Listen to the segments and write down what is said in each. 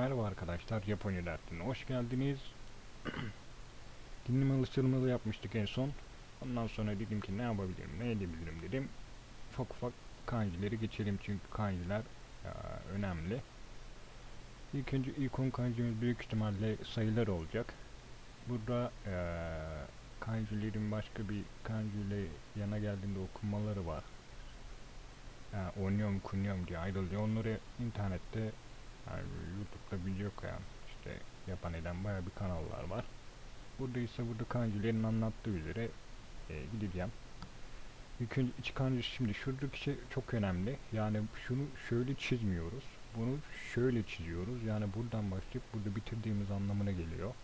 Merhaba arkadaşlar, Japonya dersine hoş geldiniz. Dinleme alıştırmalı yapmıştık en son. Ondan sonra dedim ki ne yapabilirim, ne edebilirim dedim. Ufak ufak kanjileri geçelim çünkü kanjiler ya, önemli. İlk önce ilk 10 kanjimiz büyük ihtimalle sayılar olacak. Burada eee kanjilerin başka bir kanjiyle yana geldiğinde okunmaları var. Ha, Onyom, Kunyom diye ayrılıyor. Onları internette yani YouTube'da video koyan işte yapan eden baya bir kanallar var. Burada ise burada kanjilerin anlattığı üzere e, gideceğim. İlk önce iç kanji şimdi şuradaki şey çok önemli. Yani şunu şöyle çizmiyoruz. Bunu şöyle çiziyoruz. Yani buradan başlayıp burada bitirdiğimiz anlamına geliyor.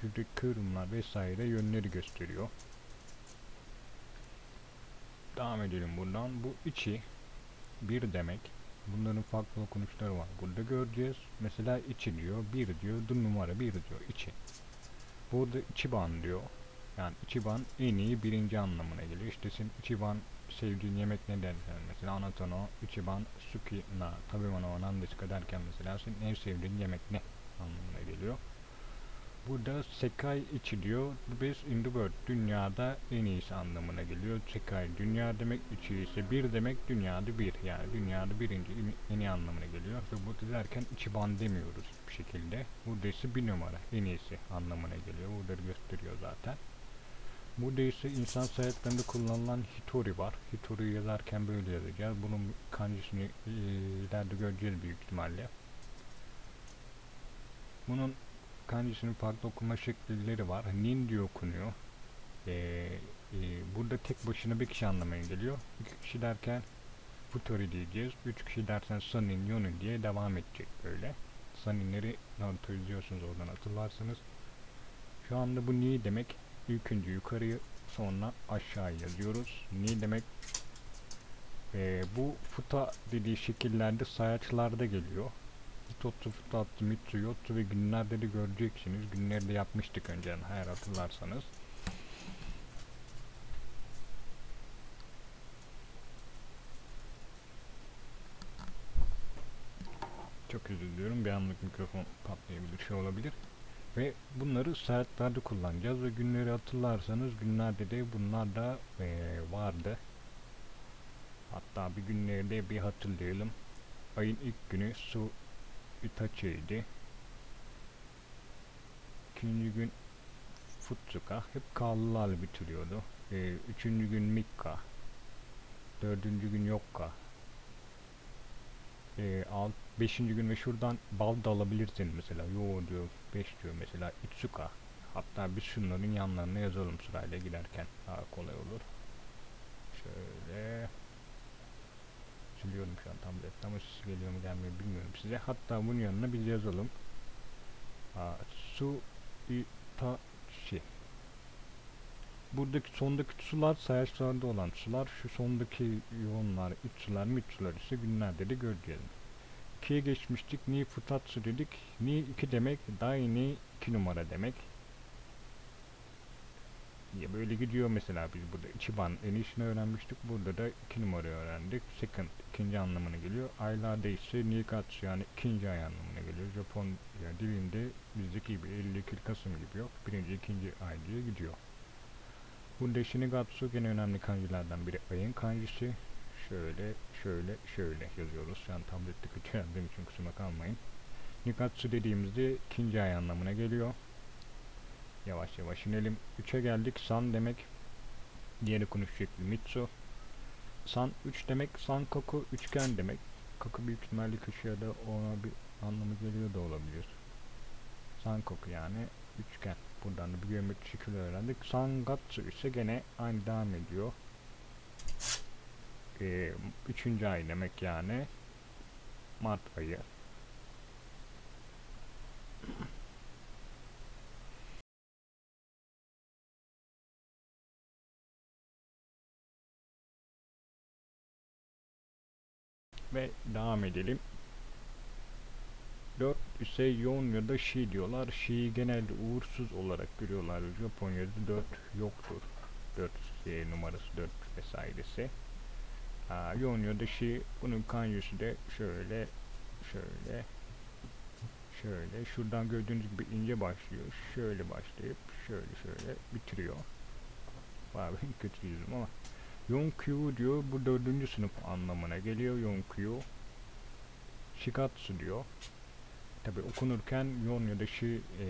Şuradaki kıvrımlar vesaire yönleri gösteriyor. Devam edelim buradan. Bu içi bir demek. Bunların farklı okunuşları var. Burada göreceğiz. Mesela içi diyor, bir diyor, dur numara bir diyor, içi. Burada ichiban diyor. Yani ichiban en iyi birinci anlamına geliyor. İşte senin ichiban sevdiğin yemek ne dersen mesela anatono ichiban suki na tabemano wa nan desu ka derken mesela senin en sevdiğin yemek ne anlamına geliyor. Burada sekai içi diyor. Best in the world. Dünyada en iyisi anlamına geliyor. Sekai dünya demek, içi ise bir demek dünyada bir. Yani dünyada birinci en- iyi anlamına geliyor. Ve burada derken ichiban demiyoruz bir şekilde. Burada ise bir numara en iyisi anlamına geliyor. Burada gösteriyor zaten. Burada ise insan sayetlerinde kullanılan hitori var. Hitori'yi yazarken böyle yazacağız. Bunun kanjisini eee, ileride göreceğiz büyük ihtimalle. Bunun kanjisinin farklı okuma şekilleri var. Nin diye okunuyor. Ee, e, burada tek başına bir kişi anlamaya geliyor. İki kişi derken Futori diyeceğiz. Üç kişi dersen Sanin, Yonin diye devam edecek böyle. Saninleri Naruto izliyorsunuz oradan hatırlarsınız. Şu anda bu ni demek. İlk önce yukarıyı sonra aşağı yazıyoruz. Ni demek ee, bu futa dediği şekillerde sayaçlarda geliyor. Hitotsu, Futatsu, Mitsu, Yotsu ve günlerde de göreceksiniz. Günleri de yapmıştık önceden eğer hatırlarsanız. Çok özür diliyorum. Bir anlık mikrofon patlayabilir, şey olabilir. Ve bunları saatlerde kullanacağız ve günleri hatırlarsanız günlerde de bunlar da eee, vardı. Hatta bir günleri de bir hatırlayalım. Ayın ilk günü su Itachi'ydi. İkinci gün Futsuka. Hep K'lılarla bitiriyordu. Ee, üçüncü gün Mikka. Dördüncü gün Yokka. Ee, alt, beşinci gün ve şuradan bal da alabilirsin mesela. Yo diyor. Beş diyor mesela. Itsuka. Hatta biz şunların yanlarına yazalım sırayla giderken. Daha kolay olur. Şöyle siliyorum şu an tablette ama ses geliyor mu gelmiyor bilmiyorum size. Hatta bunun yanına biz yazalım. Aa, su itachi. Buradaki sondaki sular sayaçlarda olan sular. Şu sondaki yoğunlar, itsular, mitsular ise günlerde de göreceğiz. 2'ye geçmiştik. Ni futatsu dedik. Ni 2 demek. Dai ni 2 numara demek. Ya böyle gidiyor mesela biz burada Ichiban en iyisini öğrenmiştik. Burada da 2 numarayı öğrendik. Second ikinci anlamına geliyor. Aylarda ise Nikatsu yani ikinci ay anlamına geliyor. Japon yani dilinde bizdeki gibi 50 Ekil Kasım gibi yok. Birinci ikinci ay diye gidiyor. Burada Shinigatsu gene önemli kanjilerden biri. Ayın kanjisi. Şöyle, şöyle, şöyle yazıyoruz. An tablette kötü yazdığım için kusura kalmayın. Nikatsu dediğimizde ikinci ay anlamına geliyor. Yavaş yavaş inelim. 3'e geldik. San demek. Diğer okunuş şekli Mitsu. San 3 demek. San koku üçgen demek. Koku büyük ihtimalle köşeye de ona bir anlamı geliyor da olabilir. San koku yani üçgen. Buradan da bir geometri şekil öğrendik. Sangatsu ise gene aynı devam ediyor. Ee, üçüncü ay demek yani. Mart ayı. Ve devam edelim. 4 ise yoğun ya da şi diyorlar. Şi'yi genelde uğursuz olarak görüyorlar. Japonya'da 4 yoktur. 4 şey, numarası 4 vesairesi. Aa, yoğun ya da şi bunun kanjisi de şöyle şöyle şöyle şuradan gördüğünüz gibi ince başlıyor. Şöyle başlayıp şöyle şöyle bitiriyor. Bayağı kötü yüzüm ama. Yonkyu diyor. Bu dördüncü sınıf anlamına geliyor. Yonkyu. Shikatsu diyor. Tabi okunurken yon ya da şi e,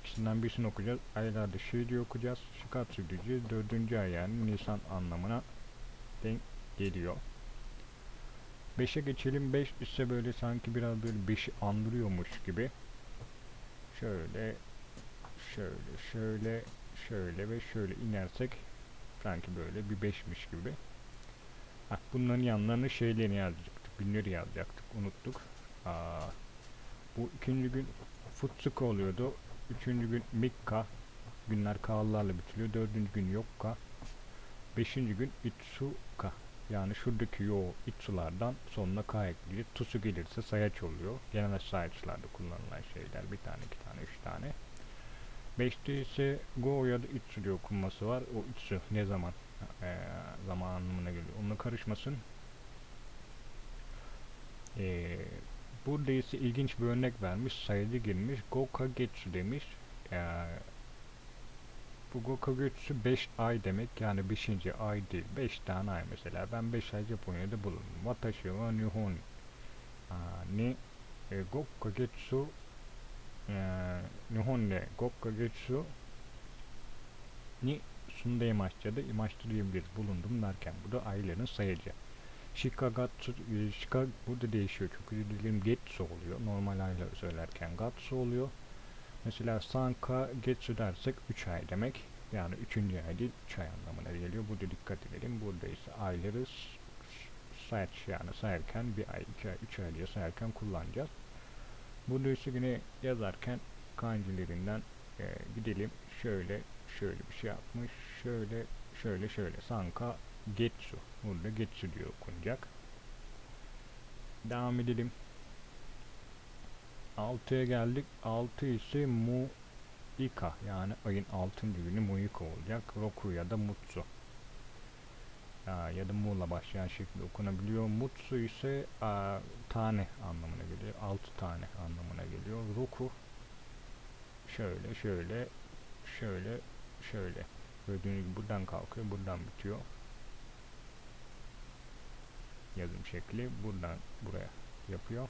ikisinden birisini okuyacağız. Aylarda şi diye okuyacağız. Shikatsu diyeceğiz. Dördüncü ay yani Nisan anlamına denk geliyor. 5'e geçelim. 5 ise böyle sanki biraz böyle 5'i andırıyormuş gibi. Şöyle şöyle şöyle şöyle ve şöyle inersek sanki böyle bir 5'miş gibi. Heh, bunların yanlarına şeylerini yazacaktık. Günleri yazacaktık. Unuttuk. Aa, bu ikinci gün Futsuka oluyordu. Üçüncü gün Mikka. Günler K'larla bitiliyor. Dördüncü gün Yokka. Beşinci gün Itsuka. Yani şuradaki yo itsulardan sonuna K ekleyip tusu gelirse sayaç oluyor. Genel sayaçlarda kullanılan şeyler. Bir tane, iki tane, üç tane. Beşte ise go ya da itsu okunması var. O itsu ne zaman ee, zaman anlamına geliyor. Onunla karışmasın. Ee, burada ise ilginç bir örnek vermiş. Sayılı girmiş. Gokagetsu demiş. Ee, bu Gokagetsu 5 ay demek. Yani 5. ay değil. 5 tane ay mesela. Ben 5 ay Japonya'da bulundum. Watashi wa Nihon ni e, Gokagetsu e, Nihon de Gokagetsu ni Sunda imaçta da imaçta diyebiliriz. Bulundum derken. Bu da ayların sayıcı. Shikagatsu, e, Shika burada değişiyor. Çok özür dilerim. Getsu oluyor. Normal ayla söylerken Gatsu oluyor. Mesela Sanka Getsu dersek 3 ay demek. Yani 3. ay değil 3 ay anlamına geliyor. Burada dikkat edelim. Burada ise ayları sayaç yani sayarken bir ay, 2 ay, 3 ay diye sayarken kullanacağız. İse yine yazarken kanjilerinden e, gidelim. Şöyle şöyle bir şey yapmış. Şöyle şöyle şöyle. Sanka Getsu. Burada Getsu diyor okunacak. Devam edelim. 6'ya geldik. 6 ise Mu Ika yani ayın 6. günü Muika olacak. Roku ya da Mutsu. Ya, da Mu'la başlayan şekilde okunabiliyor. Mutsu ise a, tane anlamına geliyor. 6 tane anlamına geliyor. Roku şöyle şöyle şöyle şöyle. Gördüğünüz gibi buradan kalkıyor, buradan bitiyor. Yazım şekli buradan buraya yapıyor.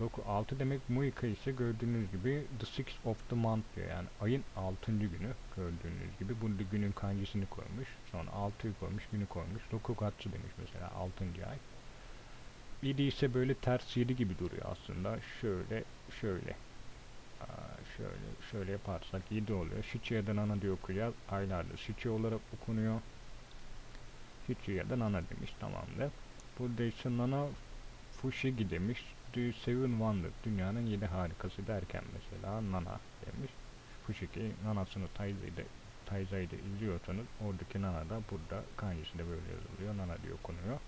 Roku 6 demek Muika ise gördüğünüz gibi the sixth of the month diyor. Yani ayın 6. günü gördüğünüz gibi. Burada günün kancisini koymuş. Sonra 6'yı koymuş, günü koymuş. Rokugatsu demiş mesela 6. ay. 7 ise böyle ters 7 gibi duruyor aslında. Şöyle, şöyle. Şöyle, şöyle yaparsak 7 oluyor. Shichi ya da Nana diye okuyacağız. Aylarda Shichi olarak okunuyor. Shichi ya da Nana demiş tamamdır. Burada ise Nana Fushigi demiş. The Seven Wonder, dünyanın yedi harikası derken mesela Nana demiş. Fushigi, Nana'sını Taizai'de Taizai'de izliyorsanız oradaki Nana da burada kanjisi de böyle yazılıyor. Nana diye okunuyor.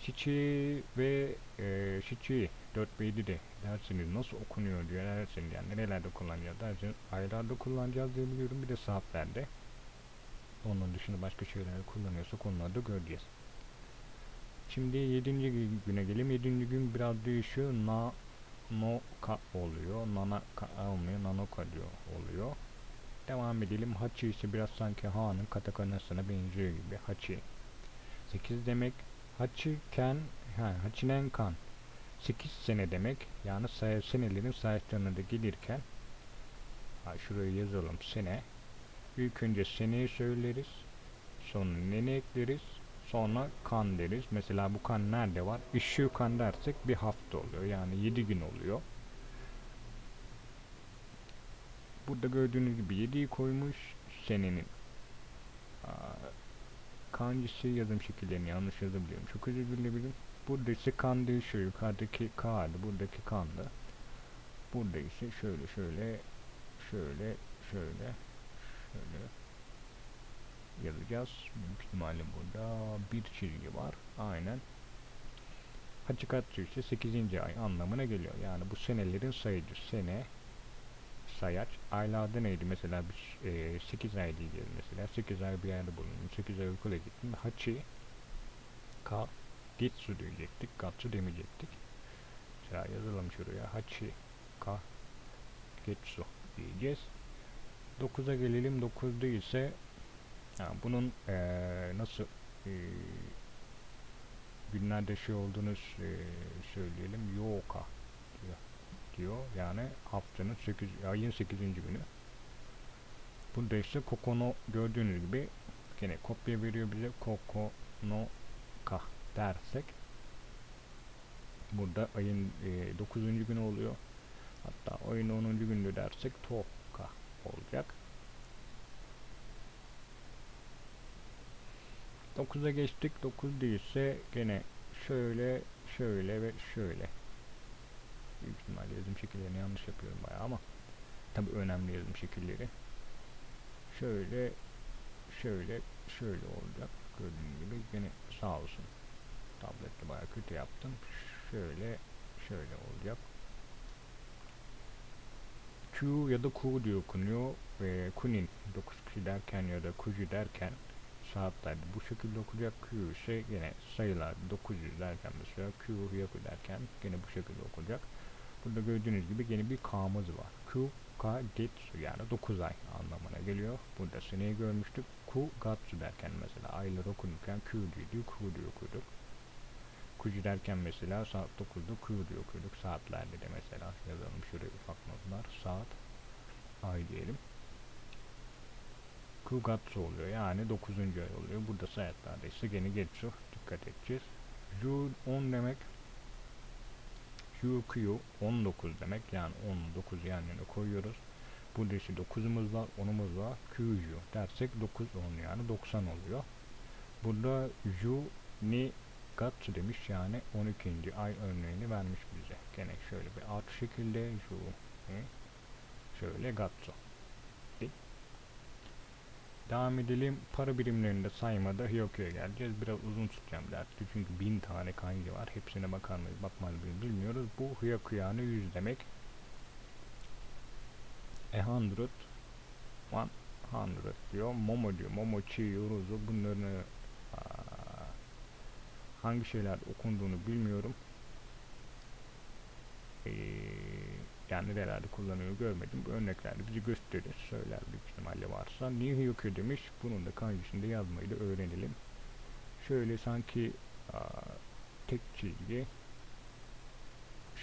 Shichi ve e, Shichi 4 beydi de dersiniz nasıl okunuyor diyor dersiniz yani nerelerde kullanacağız dersiniz aylarda kullanacağız diye biliyorum bir de saatlerde onun dışında başka şeyler kullanıyorsak onları da göreceğiz. Şimdi 7. güne gelelim. 7. gün biraz değişiyor. Na no ka oluyor. Nana olmuyor. Nanoka diyor oluyor. Devam edelim. Hachi ise biraz sanki Ha'nın katakanasına benziyor gibi. Hachi. 8 demek. Hachi ken ha, Hachinen kan. 8 sene demek. Yani say senelerin sayılarına da gelirken ha, şuraya yazalım sene. İlk önce seneyi söyleriz. Sonra nene ekleriz. Sonra kan deriz. Mesela bu kan nerede var? Işığı kan dersek bir hafta oluyor. Yani 7 gün oluyor. Burada gördüğünüz gibi 7'yi koymuş. Senenin aa, kancısı yazım şekillerini yanlış yazabiliyorum. Çok özür dilerim. Burada ise kan değişiyor. Yukarıdaki K'dı. Buradaki kandı. Burada ise şöyle şöyle şöyle şöyle şöyle yazacağız. Büyük ihtimalle burada bir çizgi var. Aynen. Hachikatsu ise 8. ay anlamına geliyor. Yani bu senelerin sayıcı. Sene, sayaç. Aylarda neydi? Mesela biz e, 8 ay diyeceğiz mesela. 8 ay bir yerde bulundum. 8 ay okula gittim. Hachi, ka, gitsu diyecektik. Gatsu demeyecektik. Mesela yazalım şuraya. Hachi, ka getsu diyeceğiz. 9'a gelelim. 9'da ise ha, bunun eee, nasıl eee, günlerde şey olduğunu eee, söyleyelim. Yoka diyor. diyor. Yani haftanın 8 ayın 8. günü. Burada ise Kokono gördüğünüz gibi gene kopya veriyor bize Kokono ka dersek burada ayın eee 9. günü oluyor. Hatta ayın 10. günü dersek Toka olacak. 9'a geçtik. 9 değilse gene şöyle, şöyle ve şöyle. Büyük ihtimalle yazım şekillerini yanlış yapıyorum bayağı ama tabi önemli yazım şekilleri. Şöyle, şöyle, şöyle olacak. Gördüğünüz gibi gene sağ olsun. Tablette bayağı kötü yaptım. Şöyle, şöyle olacak. Q ya da Q diye okunuyor. Ve Kunin 9 kişi derken ya da Kuju derken saatlerde bu şekilde okuyacak. Q ise yine sayılar 900 derken mesela Q Hyaku derken yine bu şekilde okuyacak. Burada gördüğünüz gibi yeni bir K'mız var. Q Ka Getsu yani 9 ay anlamına geliyor. Burada seneyi görmüştük. Ku Gatsu derken mesela aylar okunurken Q diye Q diye okuduk. Kuju derken mesela saat 9'da Q diye okuduk. Saatlerde de mesela yazalım şuraya ufak notlar. Saat ay diyelim. Kugatsu oluyor yani 9. ay oluyor. Burada saatlerde ise gene Getsu dikkat edeceğiz. Ju 10 demek. Q 19 demek yani 19 yan yana koyuyoruz. Burada işte 9'umuz var, 10'umuz var. Q Ju dersek 9 10 yani 90 oluyor. Burada Ju ni Gatsu demiş yani 12. ay örneğini vermiş bize. Gene şöyle bir alt şekilde Ju ni şöyle Gatsu. Devam edelim. Para birimlerinde saymada Hyoku'ya geleceğiz. Biraz uzun tutacağım dersi çünkü bin tane kanji var. Hepsine bakar mıyız bakmaz mıyız bilmiyoruz. Bu Hyoku yani 100 demek. A hundred, one hundred diyor. Momo diyor. Momochi, Yoruzu bunların hangi şeyler okunduğunu bilmiyorum. Ee, yani nerelerde kullanıyor görmedim. Bu örneklerde bizi gösterir. Söyler büyük ihtimalle varsa. New Hyoku demiş. Bunun da kanjisinde yazmayı da öğrenelim. Şöyle sanki aa, tek çizgi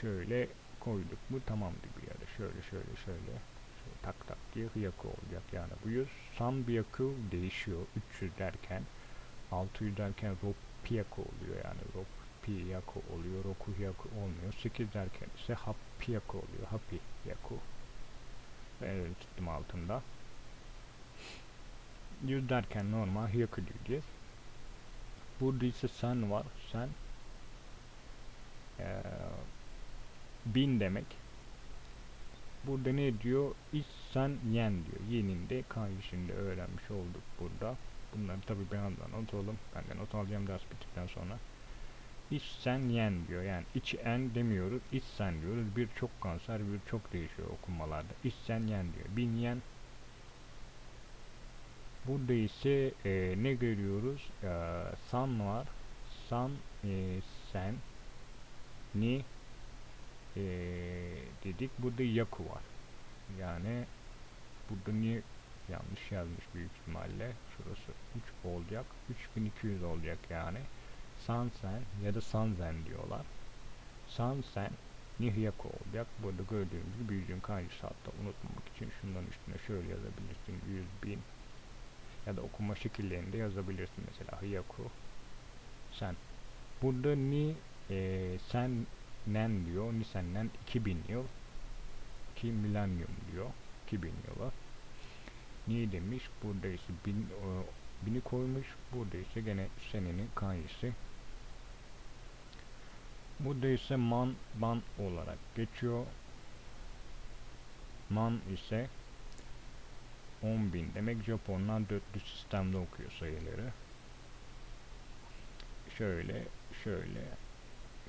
şöyle koyduk mu tamam gibi ya da şöyle şöyle şöyle şöyle tak tak diye Hyaku olacak yani bu yüz San Byaku değişiyor 300 derken 600 derken Ropyaku oluyor yani Ropyaku oluyor Roku Hyaku olmuyor 8 derken ise Hapyaku oluyor Happy Yaku ben öyle tuttum altında 100 derken normal Hyaku diyeceğiz burada ise sen var sen ee, bin demek. Burada ne diyor? İhsan yen diyor. Yenin de kanjisinde öğrenmiş olduk burada. Bunları tabi bir yandan not alalım. Ben de not alacağım ders bittikten sonra. İhsan yen diyor. Yani iç en demiyoruz. İhsan diyoruz. Bir çok kanser, bir çok değişiyor okunmalarda. İhsan yen diyor. Bin yen. Burada ise e, ne görüyoruz? E, san var. San, e, sen, ni, ee, dedik. Burada yaku var. Yani burada niye yanlış yazmış büyük ihtimalle. Şurası 3 olacak. 3200 olacak yani. Sansen ya da Sanzen diyorlar. Sansen Nihyaku olacak. Burada gördüğünüz gibi büyücün kanjisi hatta unutmamak için şundan üstüne şöyle yazabilirsin. 100 bin ya da okuma şekillerini de yazabilirsin. Mesela Hyaku sen. Burada ni e, sen nen diyor. Nisan'nen 2000 yıl. 2 milenyum diyor. 2000 yılı. Niye demiş? Burada ise bin, o, bini koymuş. Burada ise gene senenin kanjisi. Burada ise man, ban olarak geçiyor. Man ise 10.000 demek Japonlar dörtlü sistemde okuyor sayıları. Şöyle, şöyle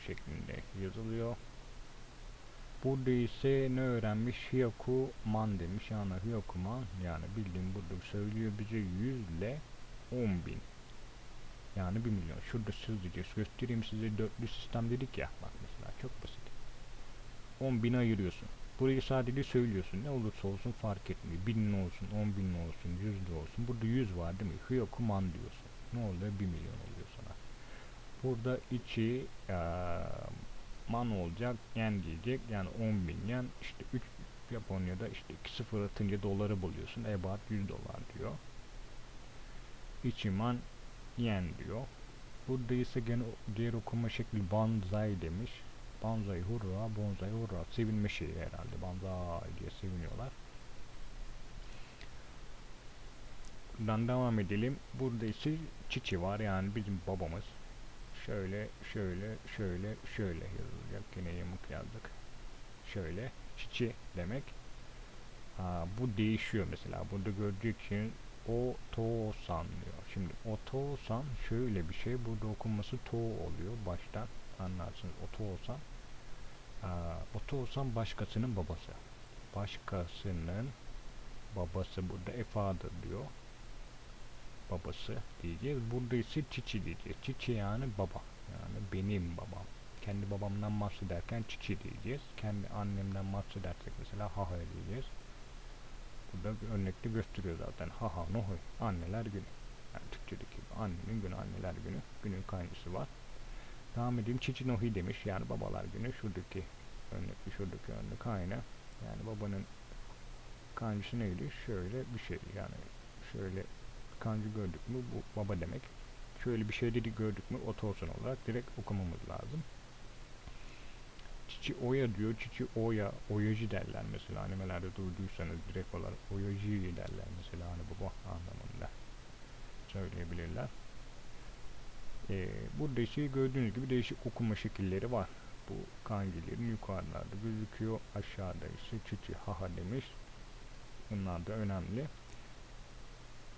şeklinde yazılıyor. Burada ise ne öğrenmiş? Hyaku man demiş. Yani Hyaku man yani bildiğim burada söylüyor bize 100 ile 10 bin. Yani 1 milyon. Şurada hızlıca göstereyim size dörtlü sistem dedik ya. Bak mesela çok basit. 10 bin ayırıyorsun. Burayı sadece söylüyorsun. Ne olursa olsun fark etmiyor. Bin olsun, on bin olsun, yüz olsun. Burada yüz var değil mi? Hyoku man diyorsun. Ne oluyor? Bir milyon oluyor sana. Burada içi eee, man olacak, yen diyecek. Yani 10 bin yen. İşte 3 Japonya'da işte 2 sıfır atınca doları buluyorsun. Ebat 100 dolar diyor. İçiman yen diyor. Burada ise gene diğer okuma şekli banzai demiş. Banzai hurra, bonzai hurra. Sevinme şeyi herhalde. Banzai diye seviniyorlar. Buradan devam edelim. Burada ise çiçi var yani bizim babamız. Şöyle, şöyle, şöyle, şöyle yazılacak. Yine yamuk yazdık. Şöyle, çiçi demek. Ha, bu değişiyor mesela. Burada göreceksiniz o to san diyor. Şimdi o to san şöyle bir şey. Burada okunması to oluyor baştan. Anlarsınız o to san. Aa, o to san başkasının babası. Başkasının babası burada efadır diyor. Babası diyeceğiz. Burada ise çiçi diyeceğiz. Çiçi yani baba. Yani benim babam. Kendi babamdan bahsederken çiçi diyeceğiz. Kendi annemden bahsedersek mesela haha diyeceğiz. Burada bir örnekte gösteriyor zaten. Haha nohoy. Anneler günü. Yani Türkçedeki annenin günü, anneler günü. Günün kaynısı var. Devam edeyim. Çiçi nohi demiş. Yani babalar günü. Şuradaki örnek, şuradaki örnek aynı. Yani babanın kancısı neydi? Şöyle bir şey. Yani şöyle kancı gördük mü bu baba demek. Şöyle bir şey dedi gördük mü otoson olarak direkt okumamız lazım. Çiçi oya diyor. Çiçi oya, oyacı derler mesela. Animelerde duyduysanız direkt olarak oyacı derler mesela hani baba anlamında söyleyebilirler. Ee, burada ise gördüğünüz gibi değişik okuma şekilleri var. Bu kanjilerin yukarılarda gözüküyor. Aşağıda ise çiçi haha demiş. Bunlar da önemli.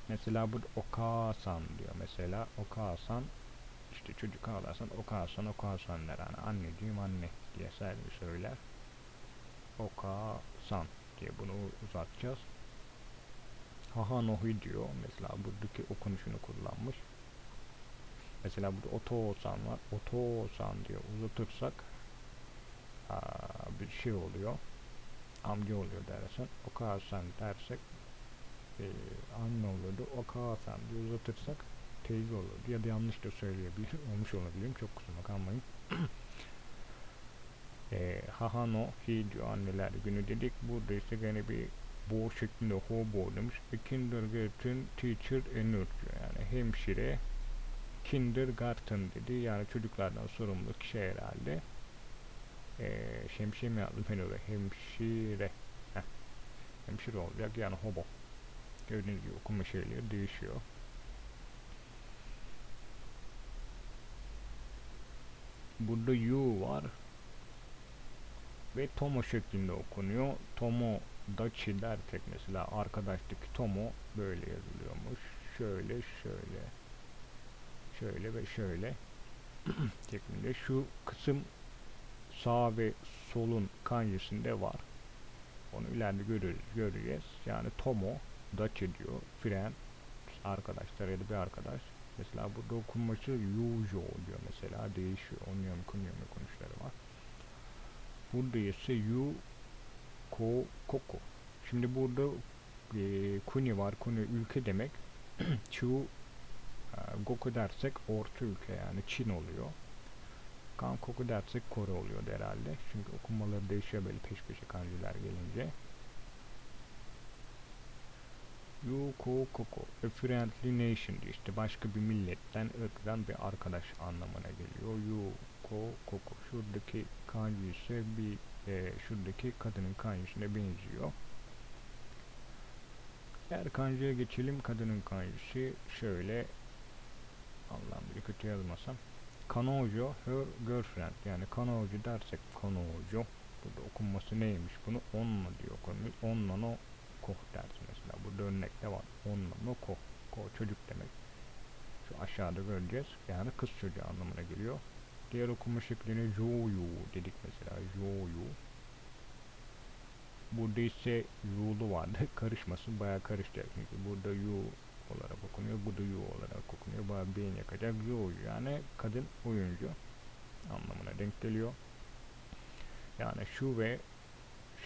Mesela burada okasan diyor. Mesela okasan işte çocuk ağlarsan okasan okasan der. Yani anneciğim anne diye servis söyler. Okasan diye bunu uzatacağız. Haha nohi diyor. Mesela buradaki okunuşunu kullanmış. Mesela burada otosan var. Otosan diyor. Uzatırsak aa, bir şey oluyor. Amca oluyor dersen. Okasan dersek e, anne olurdu. Okasan diye uzatırsak teyze olurdu. Ya da yanlış da söyleyebilir. Olmuş olabilirim. Çok kusura kalmayın. e, haha no hi anneler günü dedik. Burada ise gene bir bo şeklinde hobo demiş. A kindergarten teacher diyor. Yani hemşire kindergarten dedi. Yani çocuklardan sorumlu kişi herhalde. E, şemsiye mi yazdım ben oraya? Hemşire. Heh. Hemşire olacak yani hobo. Gördüğünüz gibi okuma şeyleri değişiyor. Burada U var. Ve Tomo şeklinde okunuyor. Tomo Dachi dersek mesela arkadaştaki Tomo böyle yazılıyormuş. Şöyle şöyle. Şöyle ve şöyle. şeklinde. Şu kısım sağ ve solun kanjisinde var. Onu ileride görürüz, göreceğiz. Yani Tomo Dachi diyor. Friend arkadaşlar ya da bir arkadaş. Mesela burada okunması Yujo diyor mesela değişiyor. Onyon kunyon okunuşları var. Burada ise Yu Ko Koko. Şimdi burada e, Kuni var. Kuni ülke demek. Chu e, Goku dersek orta ülke yani Çin oluyor. Kankoku dersek Kore oluyor herhalde. Çünkü okunmaları değişiyor böyle peş peşe kanjiler gelince. Yuko Koko, a friendly nation diyor. İşte başka bir milletten, ırktan bir arkadaş anlamına geliyor. Yuko Koko. Şuradaki kanji ise bir e, şuradaki kadının kanjisine benziyor. Diğer kanjiye geçelim. Kadının kanjisi şöyle Allah'ım bir kötü yazmasam. Kanojo, her girlfriend. Yani kanojo dersek kanojo. Burada okunması neymiş bunu? Onna diyor okunuyor. Onna no koh dersin mesela. Burada örnekte var. Onna no koh. Koh çocuk demek. Şu aşağıda göreceğiz. Yani kız çocuğu anlamına geliyor. Diğer okuma şeklini joyu dedik mesela. Joyu. Burada ise yu'lu vardı. Karışmasın bayağı karışacak. Çünkü burada yu olarak okunuyor. Bu da yu olarak okunuyor. Bayağı beyin yakacak. Yu yani kadın oyuncu anlamına denk geliyor. Yani şu ve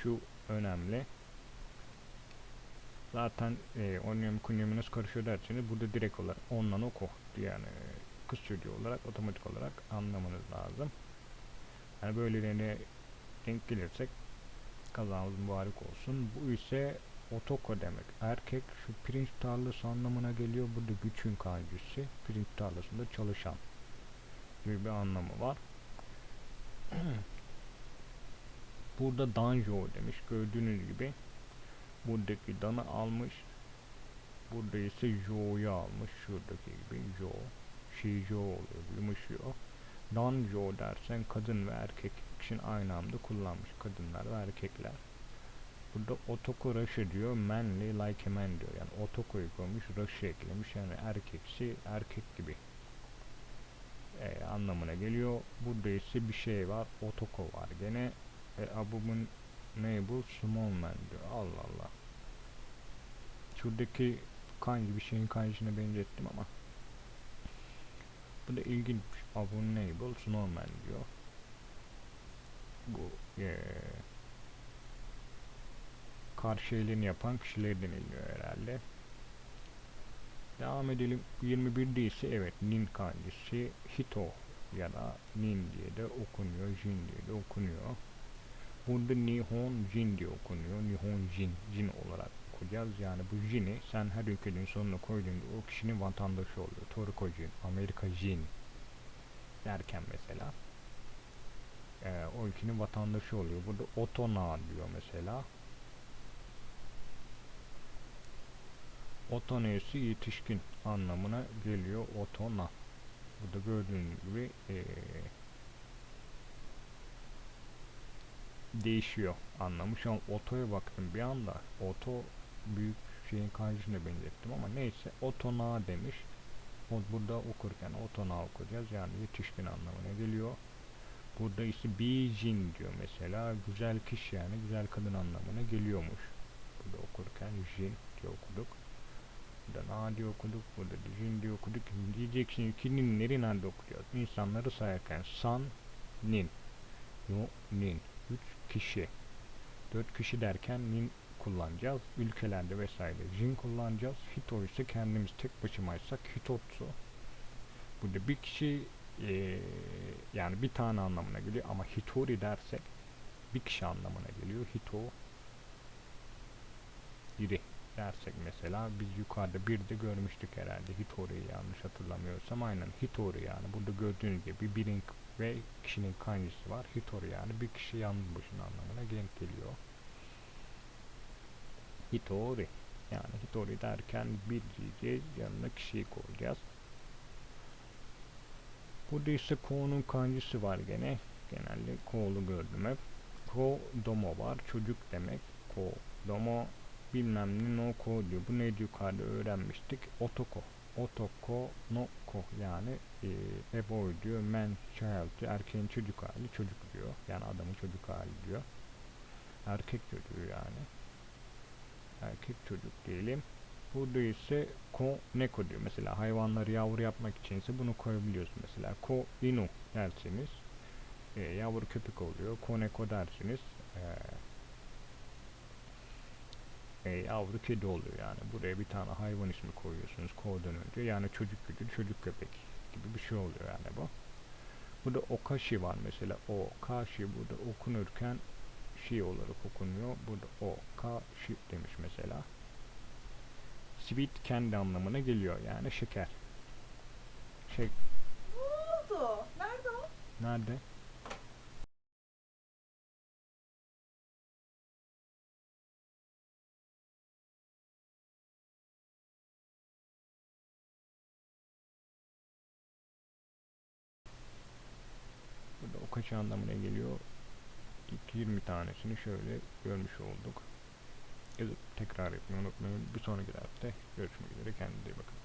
şu önemli. Zaten e, onyum kunyum nasıl karışıyor derseniz burada direkt olarak ondan oku yani kız çocuğu olarak otomatik olarak anlamanız lazım. Yani böylelerine denk gelirsek kazamız mübarek olsun. Bu ise otoko demek. Erkek şu pirinç tarlası anlamına geliyor. Burada güçün kancısı. Pirinç tarlasında çalışan gibi bir anlamı var. Burada danjo demiş. Gördüğünüz gibi buradaki danı almış. Burada ise jo'yu almış. Şuradaki gibi jo. Shijo oluyor. Yumuşuyor. Danjo dersen kadın ve erkek için aynı anda kullanmış. Kadınlar ve erkekler. Burada otoko raşı diyor. Manly like a man diyor. Yani otokoyu koymuş. Raşı eklemiş. Yani erkeksi erkek gibi e, anlamına geliyor. Burada ise bir şey var. Otoko var. Gene e, abominable small man diyor. Allah Allah. Şuradaki kanji bir şeyin kanjisine benzettim ama. Bu da ilginç. Abominable small man diyor. Bu e, karşı elini yapan kişiler deniliyor herhalde. Devam edelim. 21 ise evet nin kancısı hito ya da nin diye de okunuyor, jin diye de okunuyor. Burada Nihon Jin diye okunuyor. Nihon Jin, Jin olarak okuyacağız. Yani bu Jin'i sen her ülkenin sonuna koyduğunda o kişinin vatandaşı oluyor. Toriko Jin, Amerika Jin derken mesela e, o ülkenin vatandaşı oluyor. Burada Otona diyor mesela. Otonesi yetişkin anlamına geliyor. Otona. Burada gördüğünüz gibi eee değişiyor anlamı. Şu an otoya baktım bir anda. Oto büyük şeyin kancısına benzettim ama neyse otona demiş. O burada okurken otona okuyacağız. Yani yetişkin anlamına geliyor. Burada ise bijin diyor mesela. Güzel kişi yani güzel kadın anlamına geliyormuş. Burada okurken jin diye okuduk. Burada na diye okuduk. Burada da jin diye okuduk. Diyeceksin ki ninleri nerede okuyacağız? İnsanları sayarken san, nin, yo, nin. 3 kişi. 4 kişi derken nin kullanacağız. Ülkelerde vesaire jin kullanacağız. Hito ise kendimiz tek başımaysak hitotsu. Burada bir kişi eee, yani bir tane anlamına geliyor ama hitori dersek bir kişi anlamına geliyor. Hito biri dersek mesela biz yukarıda bir de görmüştük herhalde Hitori'yi yanlış hatırlamıyorsam aynen Hitori yani burada gördüğünüz gibi birin ve kişinin kancısı var Hitori yani bir kişi yalnız başına anlamına denk geliyor Hitori yani Hitori derken bir diyeceğiz yanına kişiyi koyacağız Burada ise ko'nun kancısı var gene genelde ko'lu gördüm hep ko domo var çocuk demek ko domo bilmem ne no ko diyor. Bu neydi yukarıda öğrenmiştik. Otoko. Otoko no ko yani e, a boy diyor. Man child diyor. Erkeğin çocuk hali çocuk diyor. Yani adamın çocuk hali diyor. Erkek çocuğu yani. Erkek çocuk diyelim. Burada ise ko neko diyor. Mesela hayvanları yavru yapmak için ise bunu koyabiliyorsun. Mesela ko inu derseniz e, yavru köpek oluyor. Ko neko dersiniz. E, e, yavru kedi oluyor yani. Buraya bir tane hayvan ismi koyuyorsunuz ko'dan önce. Yani çocuk güdül, çocuk köpek gibi bir şey oluyor yani bu. Burada okashi var mesela. O kashi burada okunurken şey olarak okunuyor. Burada o kashi demiş mesela. Sweet kendi anlamına geliyor yani şeker. Şey Ne oldu? Nerede o? nerede? Burada okashi anlamına geliyor. İlk 20 tanesini şöyle görmüş olduk. Yazıp tekrar etmeyi unutmayın. Bir sonraki derste görüşmek üzere. Kendinize iyi bakın.